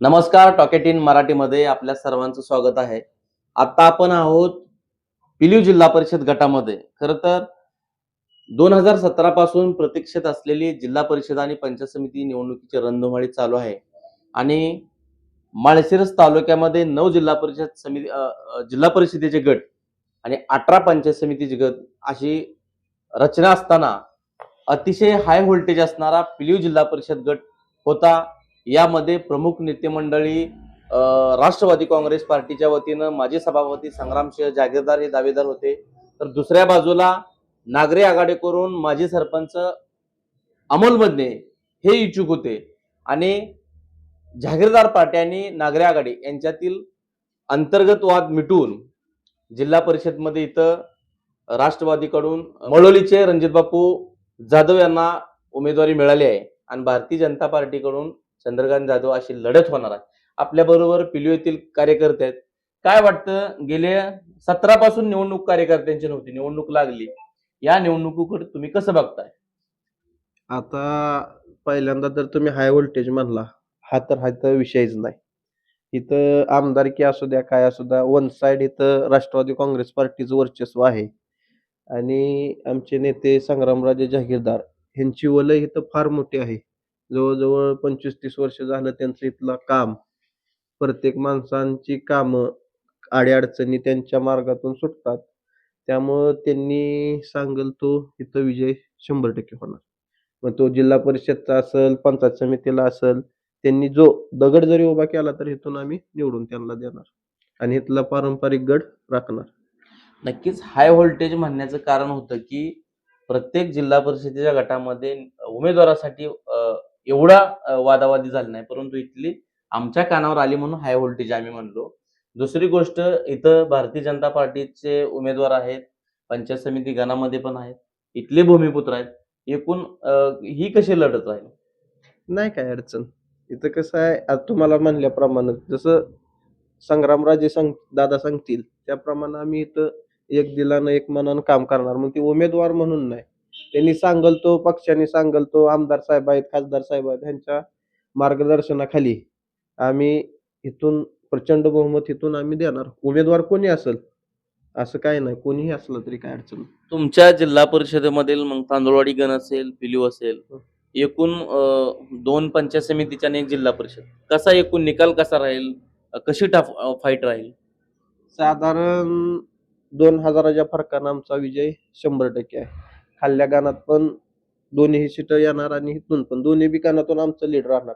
नमस्कार टॉकेट इन मराठीमध्ये आपल्या सर्वांचं स्वागत आहे. आता आपण आहोत पिलीव जिल्हा परिषद गटामध्ये. खरं तर दोन हजार सतरा पासून प्रतीक्षेत असलेली जिल्हा परिषद आणि पंचायत समिती निवडणुकीची रणधुमाळी चालू आहे. आणि माळशिरस तालुक्यामध्ये नऊ जिल्हा परिषद समिती जिल्हा परिषदेचे गट आणि अठरा पंचायत समितीचे गट अशी रचना असताना अतिशय हाय व्होल्टेज असणारा पिलीव जिल्हा परिषद गट होता. यामध्ये प्रमुख नेते मंडळी राष्ट्रवादी काँग्रेस पार्टीच्या वतीनं माजी सभापती संग्रामसिंह जागीरदार हे दावेदार होते. तर दुसऱ्या बाजूला नागरी आघाडी करून माजी सरपंच अमोल मदने हे इच्छुक होते आणि जागीरदार पार्टी आणि नागरी आघाडी यांच्यातील अंतर्गत वाद मिटून जिल्हा परिषदमध्ये इथं राष्ट्रवादीकडून मळोलीचे रणजित बापू जाधव यांना उमेदवारी मिळाली आहे. आणि भारतीय जनता पार्टीकडून चंद्रकांत जाधव अशी लढत होणार आहे. आपल्याबरोबर पिलू येथील कार्यकर्ते आहेत. काय वाटतं? गेले सतरा पासून निवडणूक कार्यकर्त्यांची नव्हती. निवडणूक लागली. या निवडणुकीकडे तुम्ही कसं बघताय? आता पहिल्यांदा जर तुम्ही हाय व्होल्टेज म्हणला. हा तर हा तर विषयच नाही. इथं आमदारकी असू द्या काय असू द्या वन साइड इथं राष्ट्रवादी काँग्रेस पार्टीचं वर्चस्व आहे. आणि आमचे नेते संग्रामराजे जहागीरदार ह्यांची वलय इथं फार मोठी आहे. जवळजवळ पंचवीस तीस वर्ष झालं त्यांचं इथलं काम. प्रत्येक माणसांची कामं अडीअडचणी त्यांच्या मार्गातून सुटतात. त्यामुळं त्यांनी सांगेल तो इथं विजय शंभर टक्के होणार. मग तो जिल्हा परिषदचा असेल पंचायत समितीला असेल त्यांनी जो दगड जरी उभा केला तर इथून आम्ही निवडून त्यांना देणार. आणि इथला पारंपरिक गड राखणार. नक्कीच हाय व्होल्टेज म्हणण्याचं कारण होतं की प्रत्येक जिल्हा परिषदेच्या गटामध्ये उमेदवारासाठी एवढा वादावादी झाला नाही. परंतु इथली आमच्या कानावर आली म्हणून हाय व्होल्टेज आम्ही म्हणलो. दुसरी गोष्ट इथं भारतीय जनता पार्टीचे उमेदवार आहेत. पंचायत समिती गणामध्ये पण आहेत. इथले भूमिपुत्र आहेत. एकूण ही कशी लढत राहील? नाही काय अडचण. इथं कसं आहे आता तुम्हाला म्हणल्याप्रमाणे जसं संग्रामराजे सांग दादा सांगतील त्याप्रमाणे आम्ही इथं एक दिलानं एक मनानं काम करणार. मग ते उमेदवार म्हणून नाही. त्यांनी सांगलतो पक्षाने सांगलतो आमदार साहेब आहेत खासदार साहेब आहेत ह्यांच्या मार्गदर्शनाखाली आम्ही इथून प्रचंड बहुमत इथून आम्ही देणार. उमेदवार कोणी असेल? असं काय नाही. कोणीही असलं तरी काय अडचण नाही. तुमच्या जिल्हा परिषदेमधील मग तांदूळवाडी गण असेल पिलीव असेल एकूण अ, दोन पंचायत समितीच्या आणि एक जिल्हा परिषद. कसा एकूण निकाल कसा राहील? अ, कशी टाफ फाईट राहील? साधारण दोन हजाराच्या फरकानं आमचा विजय शंभर टक्के आहे. खाल्ल्या गाणात पण दोन्ही सीट येणार आणि इथून पण. दोन्ही बी गाणातून आमचं लीड राहणार.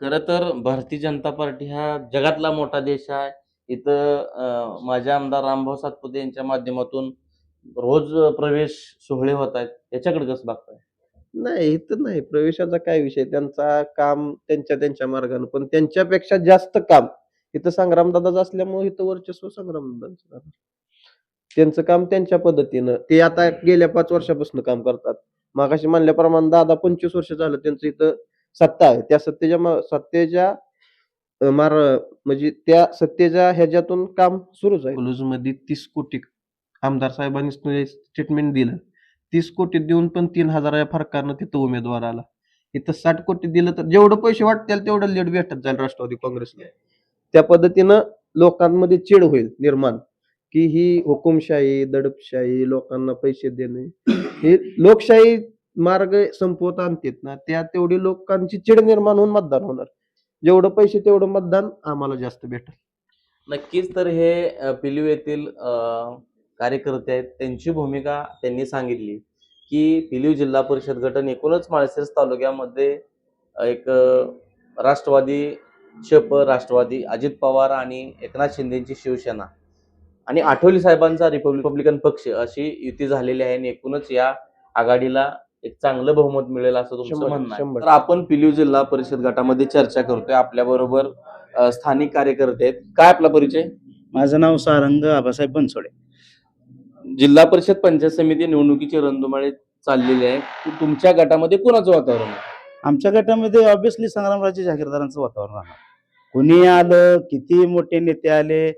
खर तर भारतीय जनता पार्टी हा जगातला मोठा देश आहे. इथं माझे आमदार रामभाऊ सातपुते यांच्या माध्यमातून रोज प्रवेश सोहळे होत आहेत. याच्याकडे कसं बघताय? नाही इथं नाही. प्रवेशाचा काय विषय? त्यांचा काम त्यांच्या त्यांच्या मार्गानं. पण त्यांच्यापेक्षा जास्त काम. इथं संग्रामदादाच असल्यामुळे इथं वर्चस्व संग्रामदादांचं. त्यांचं काम त्यांच्या पद्धतीनं. ते आता गेल्या पाच वर्षापासून काम करतात. मागाशी म्हणल्याप्रमाणे दादा पंचवीस वर्ष झालं त्यांचं इथं सत्ता आहे. त्या सत्तेच्या सत्तेच्या मार म्हणजे त्या सत्तेच्या ह्याच्यातून काम सुरूच आहे. क्लूजमध्ये तीस कोटी आमदार साहेबांनी स्टेटमेंट दिलं. तीस कोटी देऊन पण तीन हजाराच्या फरकानं तिथं उमेदवार आला. इथं साठ कोटी दिलं तर जेवढं पैसे वाटतील तेवढं लेट भेटत जाईल राष्ट्रवादी काँग्रेसला. त्या पद्धतीनं लोकांमध्ये चिड होईल निर्माण. की ही हुकुमशाही दडपशाही लोकांना पैसे देणे हे लोकशाही मार्ग संपवत आणतात ना त्या तेवढी लोकांची चिड निर्माण होऊन मतदान होणार. जेवढं पैसे तेवढं मतदान आम्हाला जास्त भेटेल. नक्कीच तर हे अ, येथील कार्यकर्ते आहेत त्यांची भूमिका त्यांनी सांगितली की पिलीव जिल्हा परिषद गटन एकूणच माळशिरस तालुक्यामध्ये एक राष्ट्रवादी शप राष्ट्रवादी अजित पवार आणि एकनाथ शिंदेची शिवसेना. आणि आठवले साहेबांचा रिपब्लिकन पक्ष अशी युती झालेली आहे आणि एकूणच या आघाडीला एक चांगलं बहुमत मिळेल असं तुमचं म्हणणं आहे. तर आपण पिलीव जिल्हा परिषद गटामध्ये चर्चा करतोय. आपल्या बरोबर स्थानिक कार्यकर्ते आहेत. काय आपला परिचय? माझं नाव सारंग आबासाहेब बनसोडे. जिल्हा परिषद पंचायत समिती निवडणुकीची रणधुमाळी चाललेली आहे. तु- तुमच्या गटामध्ये कुणाचं वातावरण आहे? आमच्या गटामध्ये ऑब्विसली संग्रामराजे जागीरदारांचं वातावरण राहणार. कोणी आलं किती मोठे नेते आले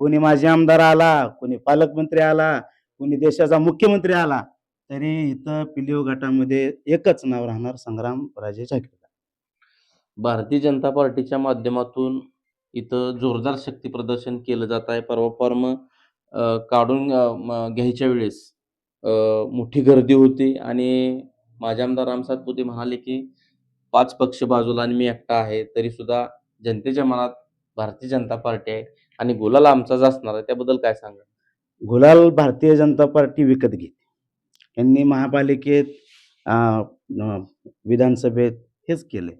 कोणी माजी आमदार आला कोणी पालकमंत्री आला कोणी देशाचा मुख्यमंत्री आला तरी इथं पिलिओ गटामध्ये एकच नाव राहणार संग्राम राजे जागीरदार भारतीय जनता पार्टीच्या माध्यमातून इथं जोरदार शक्ती प्रदर्शन केलं जात आहे. परवा फॉर्म काढून म- घ्यायच्या वेळेस मोठी गर्दी होती आणि माझे आमदार राम सातपुते म्हणाले की पाच पक्ष बाजूला आणि मी एकटा आहे तरी सुद्धा जनतेच्या मनात भारतीय जनता पार्टी आहे. आणि गुलाल आमचाच असणार आहे त्याबद्दल काय सांगा? गुलाल भारतीय जनता पार्टी विकत घेते. यांनी महापालिकेत अं, विधानसभेत हेच केले.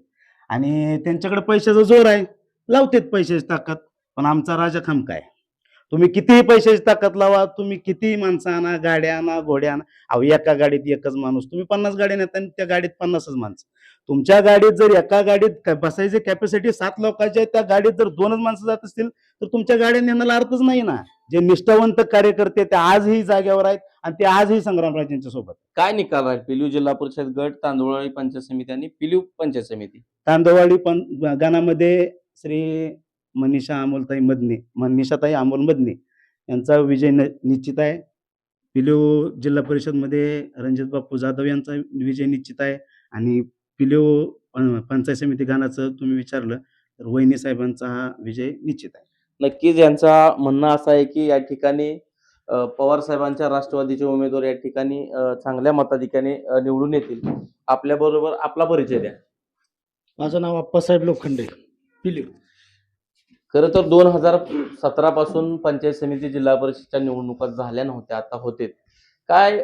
आणि त्यांच्याकडे पैशाचा जोर आहे. लावतेत पैशाची ताकद पण आमचा राजा खम काय? तुम्ही कितीही पैशाची ताकद लावा तुम्ही कितीही माणसं आणा गाड्या आणा घोड्या आणा. अहो एका गाडीत एकच माणूस तुम्ही पन्नास गाड्या नेता आणि त्या गाडीत पन्नासच माणसं. तुमच्या गाडीत जर एका गाडीत बसायची कॅपॅसिटी सात लोकांची आहे त्या गाडीत जर दोनच माणसं जात असतील तर तुमच्या गाड्या नेण्याला अर्थच नाही ना. जे निष्ठावंत कार्यकर्ते ते आजही जागेवर आहेत आणि ते आजही संग्रामराजांच्या सोबत काय निकाल आहे? पिलू जिल्हा परिषद गट तांदुळवाडी पंचायत समिती आणि पिलू पंचायत समिती. तांदवाडी पण गाण्यामध्ये श्री मनीषा अमोलताई मदने मनीषाताई अमोल मदने यांचा विजय न- निश्चित आहे. पिलो जिल्हा परिषदमध्ये रणजित बापू जाधव यांचा विजय निश्चित आहे. आणि पिलो पं- पंचायत समिती गाण्याचं तुम्ही विचारलं तर वहिनी साहेबांचा हा विजय निश्चित आहे. नक्कीच यांचा म्हणणं असं आहे की या ठिकाणी पवार साहेबांच्या राष्ट्रवादीचे उमेदवार या ठिकाणी चांगल्या मताधिकाने निवडून येतील. आपल्या बरोबर आपला परिचय द्या. माझं नाव अप्पासाहेब लोखंडे पिलीव खरं तर दोन हजार सतरा पासून पंचायत समिती जिल्हा परिषदच्या निवडणुका झाल्या नव्हत्या आता होते काय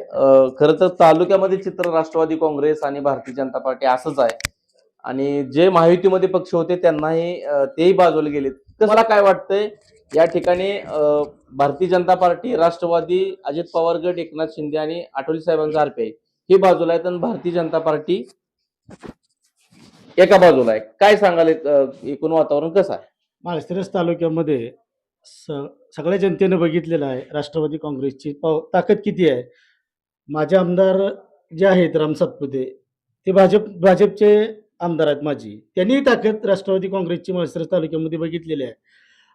खरं तर तालुक्यामध्ये चित्र राष्ट्रवादी काँग्रेस आणि भारतीय जनता पार्टी असंच आहे. आणि जे महायुतीमध्ये पक्ष होते त्यांनाही तेही बाजूला गेलेत. तर मला काय वाटतंय या ठिकाणी भारतीय जनता पार्टी राष्ट्रवादी अजित पवार गट एकनाथ शिंदे आणि आठवले साहेबांचा आरपीआय ही बाजूला आहेत तर भारतीय जनता पार्टी एका बाजूला आहे. काय सांगाल एकूण वातावरण कसं आहे? माळशिरस तालुक्यामध्ये स सगळ्या जनतेनं बघितलेलं आहे. राष्ट्रवादी काँग्रेसची. पाव ताकद किती आहे? माझे आमदार जे आहेत राम सातपुते ते भाजप भाजपचे आमदार आहेत माझी त्यांनी ताकद राष्ट्रवादी काँग्रेसची माळशिरस तालुक्यामध्ये बघितलेली आहे.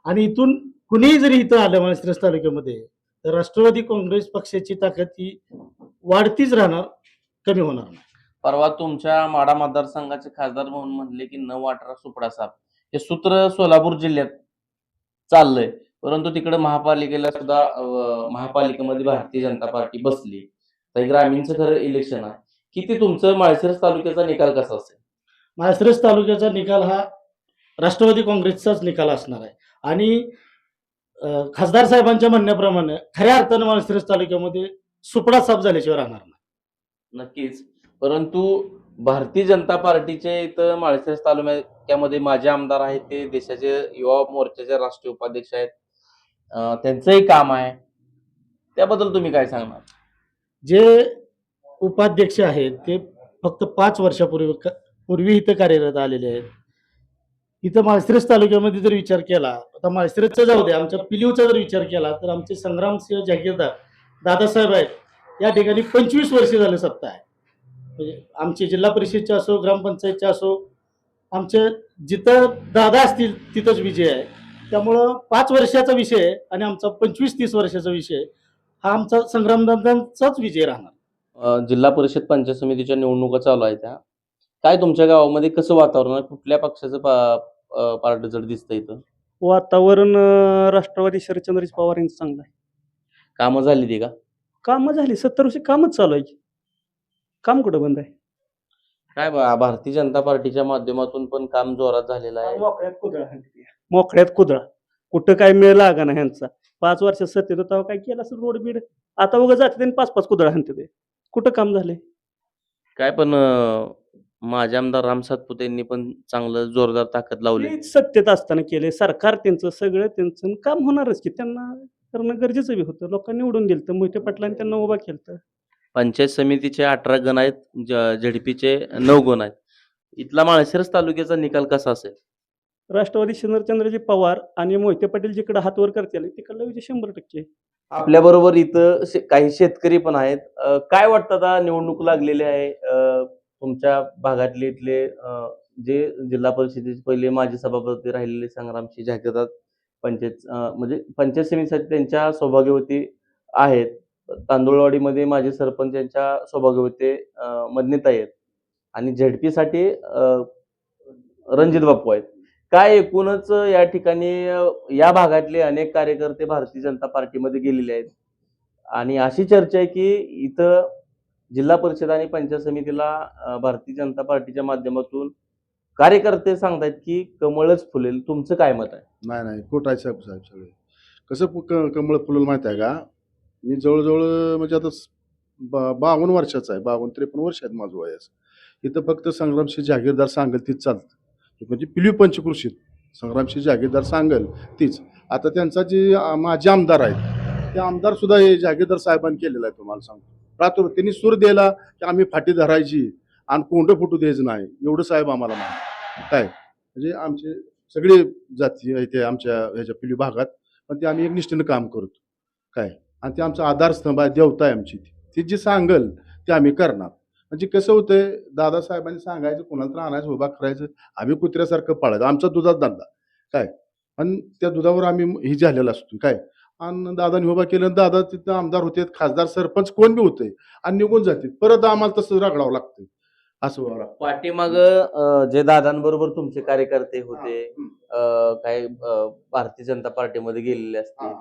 आणि इथून कुणीही जरी इथं आलं माळशिरस तालुक्यामध्ये तर राष्ट्रवादी काँग्रेस पक्षाची ताकद ही वाढतीच राहणार कमी होणार नाही. परवा तुमच्या माडा मतदारसंघाचे खासदार म्हणून म्हणले की न वाटरा सुपडा साहेब हे सूत्र सोलापूर जिल्ह्यात चाललंय. परंतु तिकडे महापालिकेला सुद्धा महापालिकेमध्ये भारतीय जनता पार्टी बसली. तर ग्रामीणचं खरं इलेक्शन आहे. किती तुमचं माळशिरस तालुक्याचा निकाल कसा असेल? माळशिरस तालुक्याचा निकाल हा राष्ट्रवादी काँग्रेसचाच निकाल असणार आहे. आणि खासदार साहेबांच्या म्हणण्याप्रमाणे खऱ्या अर्थानं माळशिरस तालुक्यामध्ये सुपडा साफ झाल्याशिवाय राहणार नाही. नक्कीच. परंतु भारतीय जनता पार्टीचे इथं माळशिरस तालुक्यामध्ये माझे आमदार आहेत ते देशाचे युवा मोर्चाचे राष्ट्रीय उपाध्यक्ष आहेत. त्यांचंही काम आहे. त्याबद्दल तुम्ही काय सांगणार? जे उपाध्यक्ष आहेत ते फक्त पाच वर्षापूर्वी पूर्वी इथं कार्यरत आलेले आहेत. इथं माळशिरस तालुक्यामध्ये जर विचार केला आता माळशिरसचा जाऊ दे आमच्या पिलीवचा जर विचार केला तर आमचे संग्रामसिंह जागीरदार दादासाहेब आहेत. या ठिकाणी पंचवीस वर्षे झाले सत्ता आहे. म्हणजे आमचे जिल्हा परिषदचे असो ग्रामपंचायतचे असो आमचे जिथं दादा असतील तिथंच विजय आहे. त्यामुळं पाच वर्षाचा विषय आणि आमचा पंचवीस तीस वर्षाचा विषय. हा आमचा संग्रामदादांचाच विजय राहणार. जिल्हा परिषद पंचायत समितीच्या निवडणुका चालू आहेत त्या काय तुमच्या गावामध्ये कसं वातावरण आहे? कुठल्या पक्षाचं पा- पार्ट जड दिसतं इथं? वातावरण राष्ट्रवादी शरदचंद्रजी पवार यांचं चांगलं आहे. कामं झाली ती का? कामं झाली. सत्तर वर्षी कामच चालू आहे. काम कुठं बंद आहे? काय बा- भारतीय जनता पार्टीच्या माध्यमातून पण काम जोरात झालेलं आहे. मोकळ्यात कुदळा. कुठं काय मिळ लागा ना ह्यांचा? पाच वर्षात सत्तेत तेव्हा काय केलं असेल रोड बीड आता उगा जाते आणि पाच पाच कुदळा हाणते ते. कुठं काम झालंय? काय पण अ, माझे आमदार राम सातपुते यांनी पण चांगलं जोरदार ताकद लावली. ते सत्तेत असताना केले सरकार त्यांचं सगळं त्यांचं आणि काम होणारच की त्यांना करणं गरजेचं बी होतं. लोकांनी निवडून दिलं तर मोहिते पाटलांनी त्यांना उभा केलं पंचायत समितीचे अठरा गण आहेत झेडपीचे नऊ गण आहेत. इथला माळशिरस तालुक्याचा निकाल कसा असेल? राष्ट्रवादी शरदचंद्रजी पवार आणि मोहिते पाटील जिकडे हातवर करते करतील तिकडला विजय शंभर टक्के. आपल्या बरोबर इथं शे- काही शेतकरी पण आहेत. काय वाटतं आता निवडणूक लागलेली आहे? तुमच्या भागातले इथले जे जिल्हा परिषदेचे पहिले माजी सभापती राहिलेले संग्रामशी जाहिरात पंचायत म्हणजे पंचायत समितीसाठी त्यांच्या सौभाग्यवती आहेत. तांदूळवाडीमध्ये माजी सरपंच यांच्या सौभाग्यवती अ, आहेत. आणि झेडपीसाठी रणजित बाप्पू आहेत. काय एकूणच या ठिकाणी या भागातले अनेक कार्यकर्ते भारतीय जनता पार्टीमध्ये गेलेले आहेत. आणि अशी चर्चा आहे की इथं जिल्हा परिषद आणि पंचायत समितीला भारतीय जनता पार्टीच्या माध्यमातून कार्यकर्ते सांगतायत की कमळच फुलेल. तुमचं काय मत आहे? नाही नाही. खोट आहे साहेब साहेब सगळे. कसं क- कमळ फुलेल माहीत आहे का? मी जवळजवळ म्हणजे आता स- बा बावन्न वर्षाचा आहे. बावन्न त्रेपन्न वर्ष आहेत माझं वयस. इथं फक्त संग्रामशी जागीरदार सांगेल तीच चालतं. म्हणजे पिलवी पंचकृषीत संग्रामशी जागीरदार सांगेल तीच. आता त्यांचा जे माझे आमदार आहेत ते आमदार सुद्धा हे जागीरदार साहेबांनी केलेलं आहे तुम्हाला सांगतो. रात्र त्यांनी सूर दिला की आम्ही फाटी धरायची आणि कोंड फुटू द्यायचं नाही. एवढं साहेब आम्हाला माहिती काय? म्हणजे आमचे सगळे जाती आहे ते आमच्या ह्याच्या पिली भागात पण ते आम्ही एक निष्ठेनं काम करतो. काय? आणि ते आमचा आधारस्तंभ आहे देवता आहे आमची ती. ती जी सांगल ते आम्ही करणार. म्हणजे कसं होतंय दादासाहेबांनी सांगायचं कोणाला तर आणायचं उभा करायचं. आम्ही कुत्र्यासारखं पाळायचं. आमचा दुधात धंदा. काय? आणि त्या दुधावर आम्ही हे झालेलं असतो. काय? आणि दादानी उभा केलं दादा तिथं आमदार होते. खासदार सरपंच कोण बी होते. आणि निघून जाते. परत आम्हाला तसं रगडावं लागतं असं. पाठीमाग जे दादांबरोबर तुमचे कार्यकर्ते होते अं, अं, भारतीय जनता पार्टीमध्ये गेलेले असतील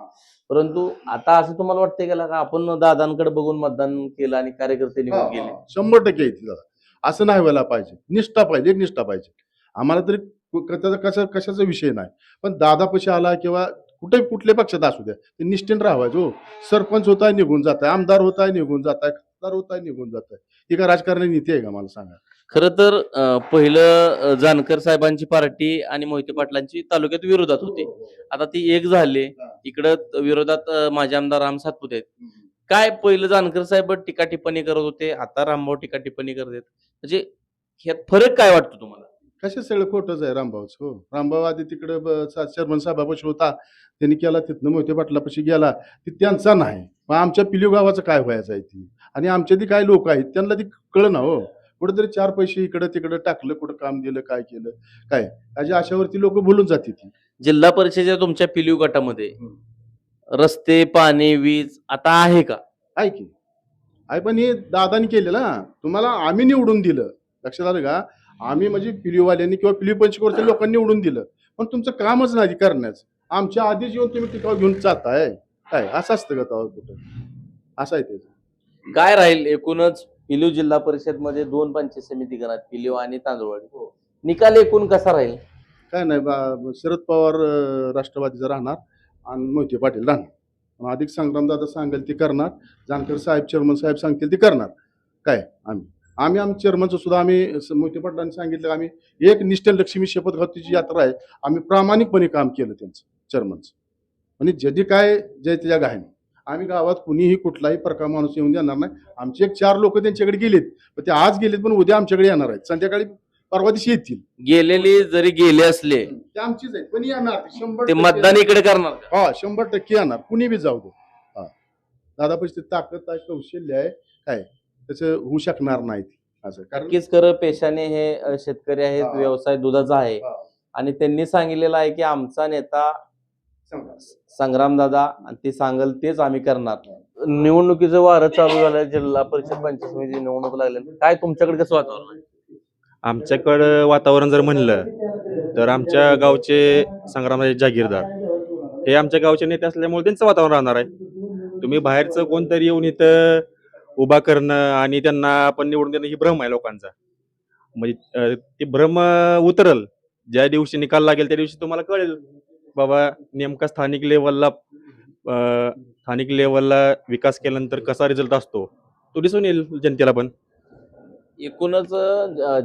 परंतु आता असं तुम्हाला वाटतंय का का आपण दादांकडे बघून मतदान केलं आणि कार्यकर्ते निघून गेले? शंभर टक्के येते दादा. असं नाही व्हायला पाहिजे. निष्ठा पाहिजे एक निष्ठा पाहिजे. आम्हाला तरी कु- क- त्याचा कशा कशाचा विषय नाही. पण दादा पशी आला किंवा कुठे कुठल्या पक्षात असू द्या ते निष्ठेन हो सरपंच होताय निघून जात आहे आमदार होताय निघून जात आहे होताय निघून जात ही काय राजकारणी नीती आहे का मला सांगा? खर तर अं, पहिलं अं, जानकर साहेबांची पार्टी आणि मोहिते पाटलांची तालुक्यात विरोधात होते. आता ती एक झाले. इकडं विरोधात अं, माजी आमदार राम सातपुते आहेत. काय पहिलं जानकर साहेब टीका टिप्पणी करत होते आता रामभाऊ टीका टिप्पणी करत आहेत? म्हणजे ह्यात फरक काय वाटतो तुम्हाला? कशा सगळं खोटंच आहे रामभाऊच हो. रामभाऊ आधी तिकडे चेअरमन साहेबापाशी होता. त्यांनी केला तिथनं मोठे पाटलापाशी गेला. ती त्यांचा नाही. मग आमच्या पिलीव गावाचं काय व्हायचं आहे ती? आणि आमच्या ती काय लोक आहेत त्यांना ती कळ ना हो. कुठेतरी चार पैसे इकडं तिकडं टाकलं कुठं काम दिलं काय केलं काय? त्याच्या अशावरती लोक बोलून जाते ती जिल्हा परिषदेच्या तुमच्या पिलीव गटामध्ये रस्ते पाणी वीज आता आहे का? आहे की. आहे पण हे दादानी केलेलं ना तुम्हाला आम्ही निवडून दिलं. लक्षात आलं का? आम्ही म्हणजे पिलीवाल्यांनी किंवा पिली पंचकोरच्या लोकांनी निवडून दिलं. पण तुमचं कामच नाही करण्याचं. आमच्या आधीच येऊन तुम्ही टिकाव घेऊन जाताय. काय? असं असतं का कुठं? असं आहे ते काय राहील एकूणच पिलीव जिल्हा परिषदमध्ये दोन पंचायत समिती गणात पिलीव आणि तांदूळवाडी. निकाल एकूण कसा राहील? काय नाही बा शरद पवार अं, राष्ट्रवादीचा राहणार आणि मोहिते पाटील राहणार. अधिक संग्रामदादा सांगेल ते करणार जानकर साहेब चेअरमन साहेब सांगतील ते करणार. काय? आम्ही. आम्ही आम चेअरमनचं सुद्धा आम्ही स- मोहिते पाटलांनी सांगितलं आम्ही एक निष्ठन लक्ष्मी शपथघातीची यात्रा आहे आम्ही प्रामाणिकपणे काम केलं त्यांचं चेअरमनचं. म्हणजे जधी काय जय त्याच्या गायने. आम्ही गावात कुणीही कुठलाही प्रकार माणूस येऊन देणार नाही. आमचे एक चार लोक त्यांच्याकडे गेलेत पण ते आज गेलेत पण उद्या आमच्याकडे येणार आहेत. संध्याकाळी परवा दिवशी येतील. गेलेले जरी गेले असले ते आमचीच आहेत पण येणार ते शंभर ते टक्के मतदान इकडे करणार का? हा शंभर टक्के येणार. कुणी बी जाऊ दे. हा. दादा पैसे ताकद आहे कौशल्य आहे. काय? त्याचं होऊ शकणार नाही ते. असं. कारण नक्कीच खरं पेशाने हे अ, शेतकरी आहेत हा. व्यवसाय दुधाचा आहे. हा. आणि त्यांनी सांगितलेलं आहे की आमचा नेता. संग्रामदादा आणि ते सांगल तेच आम्ही करणार. निवडणुकीचं वारं चालू झालं जिल्हा परिषद पंचायत समिती निवडणूक लागल्या काय तुमच्याकडे कसं वातावरण आहे? आमच्याकडं वातावरण जर म्हणलं तर आमच्या गावचे संग्रामराजे जागीरदार. हे आमच्या गावचे नेते असल्यामुळे त्यांचं वातावरण राहणार आहे. तुम्ही बाहेरचं कोणतरी येऊन इथं उभा करणं आणि त्यांना आपण निवडून देणं ही भ्रम आहे लोकांचा. म्हणजे अं, ते भ्रम अं, उतरल. ज्या दिवशी निकाल लागेल त्या दिवशी तुम्हाला कळेल. बाबा नेमका स्थानिक लेवलला स्थानिक लेवलला विकास केल्यानंतर कसा रिझल्ट असतो? तो दिसून येईल जनतेला पण. एकूणच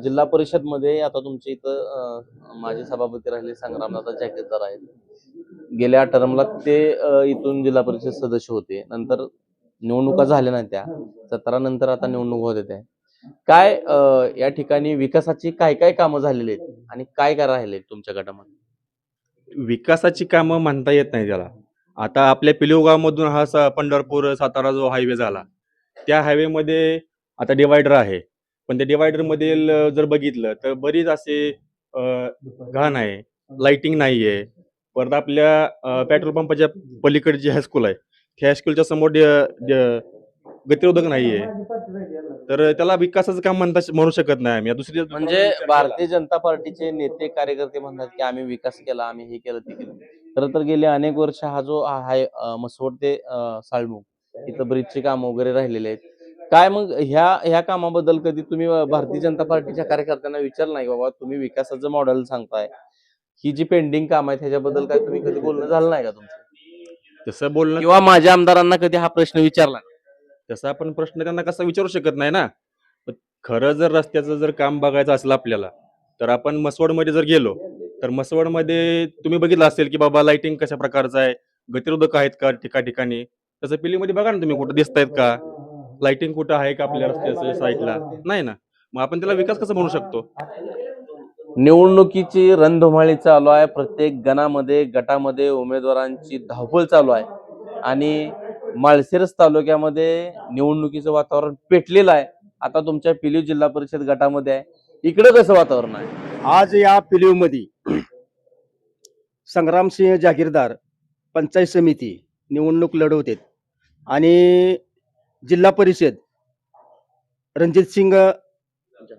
जिल्हा परिषदमध्ये आता तुमच्या इथं माजी सभापती राहिले संग्रामदादा जॅकेदार आहेत. गेल्या टर्मला ते इथून जिल्हा परिषद सदस्य होते. नंतर निवडणुका झाल्या नाही त्या. सतरा नंतर आता निवडणूक होत आहेत काय या ठिकाणी विकासाची काय काय कामं झालेली आहेत? आणि काय काय राहिले तुमच्या गटामध्ये? विकासाची कामं म्हणता येत नाही त्याला. आता आपल्या पिलिवगावमधून हा सा पंढरपूर सातारा जो हायवे झाला त्या हायवे मध्ये आता डिवायडर आहे. पण त्या डिवायडर मधील जर बघितलं तर बरीच असे घाण आहे. लाइटिंग नाहीये. परत आपल्या पेट्रोल पंपाच्या पलीकडे जी हायस्कूल आहे. त्या हायस्कूलच्या समोर गतिरोधक नाही गतिरोधक नाहीये. तर त्याला विकासाचं काम म्हणता म्हणू शकत नाही आम्ही. दुसरी म्हणजे भारतीय जनता पार्टीचे नेते कार्यकर्ते म्हणतात की आम्ही विकास केला आम्ही हे केलं ते केलं. खरं तर गेले अनेक वर्ष हा जो आहे मसवड ते साळमुख इथं ब्रिजची कामं वगैरे राहिलेले आहेत. काय मग ह्या ह्या कामाबद्दल कधी तुम्ही भारतीय जनता पार्टीच्या कार्यकर्त्यांना विचारलं नाही बाबा तुम्ही विकासाचं मॉडेल सांगताय? ही जी पेंडिंग काम आहे त्याच्याबद्दल काय तुम्ही कधी बोलणं झालं नाही का तुमचं? तसं बोलणं किंवा माझ्या आमदारांना कधी हा प्रश्न विचारला? तसा आपण प्रश्न त्यांना कसा विचारू शकत नाही ना? खरं जर रस्त्याचं जर काम बघायचं असलं आपल्याला तर आपण मसवडमध्ये जर गेलो तर मसवडमध्ये तुम्ही बघितलं असेल की बाबा लाइटिंग कशा प्रकारचं आहे गतिरोधक आहेत का ठिका ठिकाणी? तसं पिलीमध्ये बघा ना तुम्ही कुठं दिसतायत का? लाइटिंग कुठं आहे का आपल्या रस्त्याच्या साईडला नाही ना? मग आपण त्याला विकास कसा म्हणू शकतो? निवडणुकीची रणधुमाळी चालू आहे प्रत्येक गणामध्ये गटामध्ये उमेदवारांची धावपळ चालू आहे. आणि माळशिरस तालुक्यामध्ये निवडणुकीचं वातावरण पेटलेलं आहे. आता तुमच्या पिलीव जिल्हा परिषद गटामध्ये आहे. इकडे कसं वातावरण आहे? आज या पिलीवमध्ये संग्रामसिंह जागीरदार पंचायत समिती निवडणूक लढवते आणि जिल्हा परिषद रणजित सिंग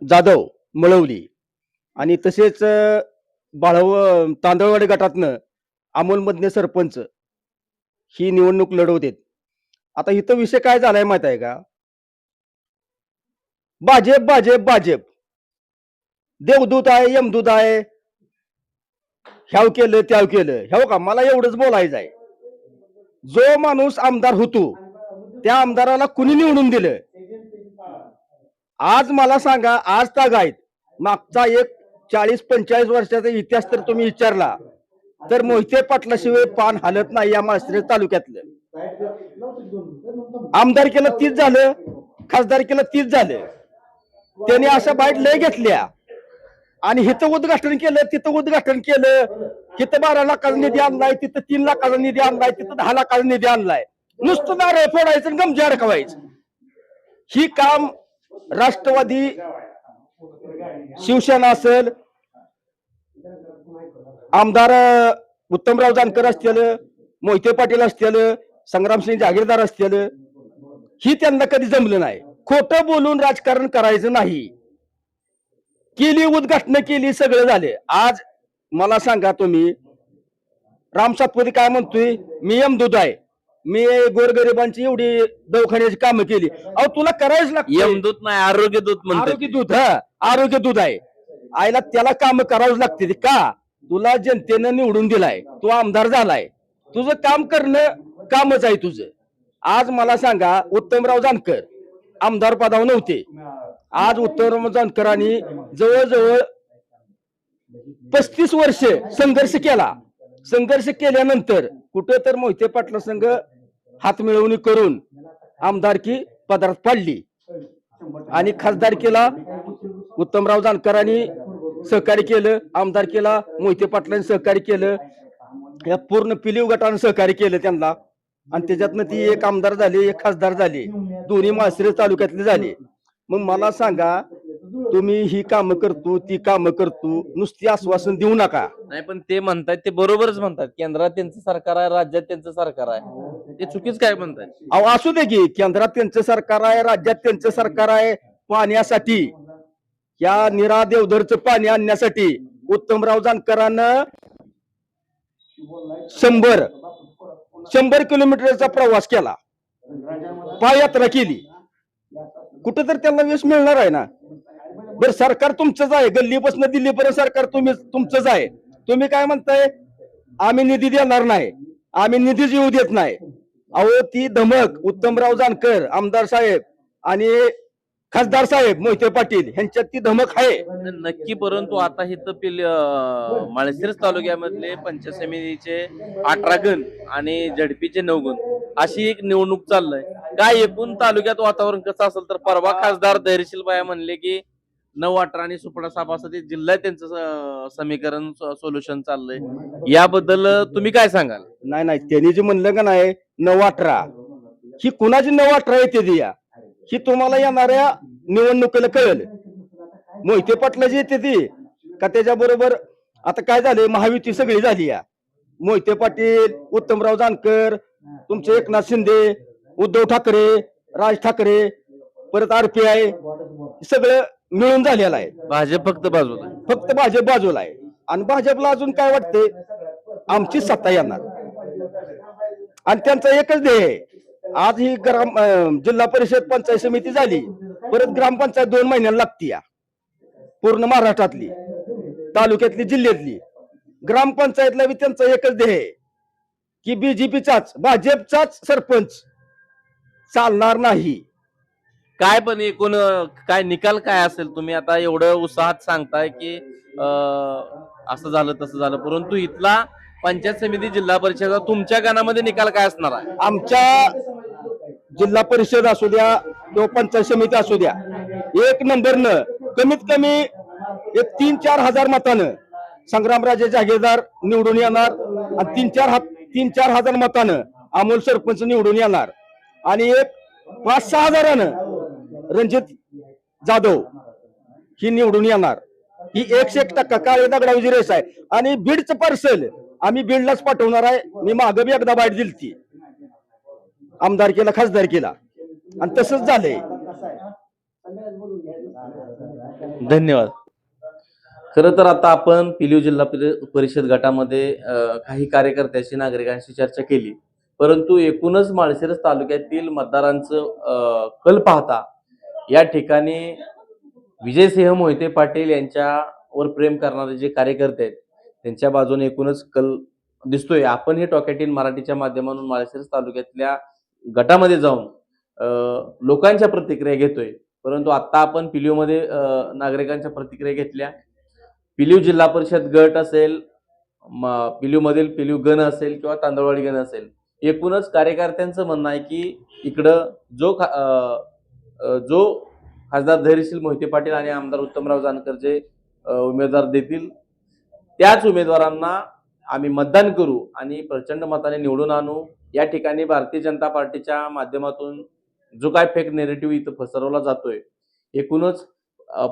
जाधव मळवली. आणि तसेच बाळव तांदळवाडी गटातनं अमोल मधने सरपंच ही निवडणूक लढवतेत. आता इथं विषय काय झालाय माहीत आहे का? भाजप भाजप भाजप देवदूत आहे यमदूत आहे. ह्याव केलं त्याव केलं. ह्याव का मला एवढंच बोलायचं आहे. जो माणूस आमदार होतो त्या आमदाराला कुणी निवडून दिलं? आज मला सांगा आज ताग आहेत. मागचा एक चाळीस पंचेचाळीस वर्षाचा इतिहास तर तुम्ही विचारला. तर मोहिते पाटलाशिवाय पान हालत नाही या मास्त्रे तालुक्यातलं. आमदार केलं तीच झालं खासदार केलं तीच झालं. त्यांनी अशा बाईट लय घेतल्या. आणि हिथं उद्घाटन केलं तिथं उद्घाटन केलं. तिथं बारा लाखाचा निधी आणलाय तिथं तीन लाखाचा निधी आणलाय तिथं दहा लाखाचा निधी आणलाय. नुसतं नारळ फोडायचं आणि गमजे अडकवायचं. ही काम राष्ट्रवादी शिवसेना असेल आमदार उत्तमराव जानकर असतील मोहिते पाटील असतील संग्रामसिंह जागीरदार असतील ही त्यांना कधी जमलं नाही. खोटं बोलून राजकारण करायचं नाही. केली उद्घाटन केली सगळं झाले. आज मला सांगा तुम्ही राम सातपुते काय म्हणतोय? मी यमदूत आहे. मी गोरगरिबांची एवढी दवाखान्याची कामं केली. अहो तुला करायच लागतं यमदूत नाही आरोग्य दूत आरोग्य दूत हा. आरोग्य दूत आहे. आईला त्याला काम करावंच लागते. का? तुला जनतेनं निवडून दिलाय. तू आमदार झालाय. तुझं काम करणं कामच आहे तुझं. आज मला सांगा उत्तमराव जानकर आमदार पदावर नव्हते. आज उत्तमराव जानकरांनी जवळजवळ पस्तीस वर्ष संघर्ष केला. संघर्ष केल्यानंतर कुठं तर मोहिते पाटला संघ हात मिळवणी करून आमदारकी पदार्थ पाडली. आणि खासदारकीला उत्तमराव जानकरांनी सहकार्य केलं आमदारकीला मोहिते पाटलांनी सहकार्य केलं या पूर्ण पिलीव गटानं सहकार्य केलं त्यांना. आणि त्याच्यातनं ती एक आमदार झाली एक खासदार झाली. दोन्ही माळशिरस तालुक्यातले झाले. मग मला सांगा तुम्ही ही कामं करतो ती कामं करतो नुसती आश्वासन देऊ नका. नाही पण ते म्हणतात ते बरोबरच म्हणतात. केंद्रात त्यांचं सरकार आहे राज्यात त्यांचं सरकार आहे. ते चुकीच काय म्हणतात? अहो असू दे की केंद्रात त्यांचं सरकार आहे राज्यात त्यांचं सरकार आहे पाण्यासाठी. या निरा देवधरचं पाणी आणण्यासाठी उत्तमराव जानकरांनं शंभर शंभर किलोमीटरचा प्रवास केला. पायात्रा केली. कुठं तर त्यांना यश मिळणार आहे ना? बरं सरकार तुमचंच आहे. गल्लीपासून दिल्लीपर्यंत सरकार तुम्ही तुमचंच आहे. तुम्ही काय म्हणताय? आम्ही निधी देणार नाही. आम्ही निधीच येऊ देत नाही. अहो ती धमक उत्तमराव जानकर आमदार साहेब आणि खासदार साहेब मोहिते पाटील ह्यांच्यात ती धमक आहे. नक्की परंतु आता पिल अं, माळशिरस तालुक्यामधले पंचायत समितीचे अठरा गण आणि झडपीचे नऊ गण अशी एक निवडणूक चाललंय. काय एकूण तालुक्यात वातावरण कसं असेल तर परवा खासदार धैर्यशील बाया म्हणले की नऊ अठरा आणि सुपडा सभासदी जिल्ह्यात त्यांचं समीकरण सोल्युशन चाललंय. याबद्दल तुम्ही काय सांगाल? नाही नाही त्यांनी जे म्हणलं का नाही नऊ अठरा ही कुणाची नऊ अठरा येते ती या ही तुम्हाला येणाऱ्या निवडणुकीला कळेल. मोहिते पाटलाची येते ती. का त्याच्याबरोबर आता काय झाले महायुती सगळी झाली या. मोहिते पाटील उत्तमराव जानकर तुमचे एकनाथ शिंदे उद्धव ठाकरे राज ठाकरे परत आरपीआय सगळं मिळून झालेलं आहे. भाजप फक्त बाजूला. फक्त भाजप बाजूला आहे. आणि भाजपला अजून काय वाटते आमची सत्ता येणार. आणि त्यांचा एकच ध्येय आहे. आज ही ग्राम अं, जिल्हा परिषद पंचायत समिती झाली. परत ग्रामपंचायत दोन महिन्याला लागती या. पूर्ण महाराष्ट्रातली तालुक्यातली जिल्ह्यातली. ग्रामपंचायतला बी त्यांचं एकच ध्येय आहे. की बीजेपीचाच भाजपचाच सरपंच चालणार नाही. काय पण एकूण अं, काय निकाल काय असेल तुम्ही आता एवढं उत्साहात सांगताय की अं, असं झालं तसं झालं. परंतु इथला पंचायत समिती जिल्हा परिषद तुमच्या गणामध्ये निकाल काय असणार आहे? आमच्या जिल्हा परिषद असू द्या किंवा पंचायत समिती असू द्या एक नंबरनं कमीत कमी एक तीन चार हजार मतानं संग्रामराजे जागीरदार निवडून येणार आणि तीन चार तीन चार हजार मतानं अमोल सरपंच निवडून येणार आणि एक पाच सहा हजारानं रणजित जाधव ही निवडून येणार. ही एकशे एक टक्का काळे दगडावजी रेस आहे. आणि बीडचं पार्सल आम्ही बीडलाच पाठवणार आहे. मी मागं बी एकदा बाईट दिलती. आमदारकीला खासदारकीला. आणि तसंच झालंय. धन्यवाद. खर तर आता आपण पिलीव जिल्हा परिषद गटामध्ये काही कार्यकर्त्याशी नागरिकांशी चर्चा केली. परंतु एकूणच माळशिरस तालुक्यातील मतदारांचं कल पाहता या ठिकाणी विजयसिंह मोहिते पाटील यांच्यावर प्रेम करणारे जे कार्यकर्ते आहेत त्यांच्या बाजूने एकूणच कल दिसतोय. आपण हे टॉकेटीन मराठीच्या माध्यमातून माळशिरस तालुक्यातल्या गटामध्ये जाऊन लोकांच्या प्रतिक्रिया घेतोय. परंतु आता आपण पिलीवमध्ये नागरिकांच्या प्रतिक्रिया घेतल्या. पिलीव जिल्हा परिषद गट असेल म- पिलीवमधील पिलीव गण असेल किंवा तांदळवाडी गण असेल एकूणच कार्यकर्त्यांचं म्हणणं आहे की इकडं जो खा- जो खासदार धैर्यशील मोहिते पाटील आणि आमदार उत्तमराव जानकर जे उमेदवार देतील त्याच उमेदवारांना आम्ही मतदान करू आणि प्रचंड मताने निवडून आणू. या ठिकाणी भारतीय जनता पार्टीच्या माध्यमातून जो काय फेक नेरेटिव्ह इथं पसरवला जातोय एकूणच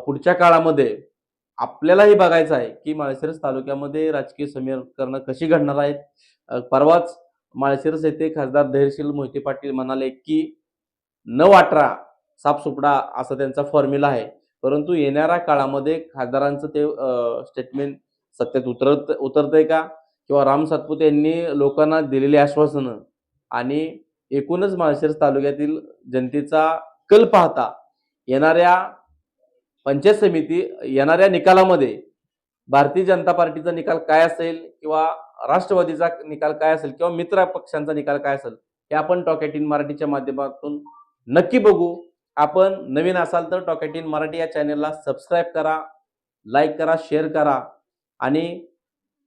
पुढच्या काळामध्ये आपल्यालाही बघायचं आहे की माळशिरस तालुक्यामध्ये राजकीय समीकरणं कशी घडणार आहेत. परवाच माळशिरस येथे खासदार धैर्यशील मोहिते पाटील म्हणाले की नऊ अठरा सापसुपडा असा त्यांचा फॉर्म्युला आहे. परंतु येणाऱ्या काळामध्ये खासदारांचं ते स्टेटमेंट सत्यात उतरत उतरतंय का? किंवा राम सातपुते यांनी लोकांना दिलेली आश्वासनं आणि एकूणच माळशिरस तालुक्यातील जनतेचा कल पाहता येणाऱ्या पंचायत समिती येणाऱ्या निकालामध्ये भारतीय जनता पार्टीचा निकाल काय असेल किंवा राष्ट्रवादीचा निकाल काय असेल किंवा मित्र पक्षांचा निकाल काय असेल हे आपण टॉकेट इन मराठीच्या माध्यमातून नक्की बघू. आपण नवीन असाल तर टॉकेट इन मराठी या चॅनेलला सबस्क्राईब करा लाईक करा शेअर करा. आणि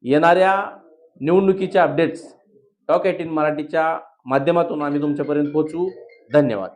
येणाऱ्या निवडणुकीच्या अपडेट्स टॉक एटीन मराठीच्या माध्यमातून आम्ही तुमच्यापर्यंत पोहोचू. धन्यवाद.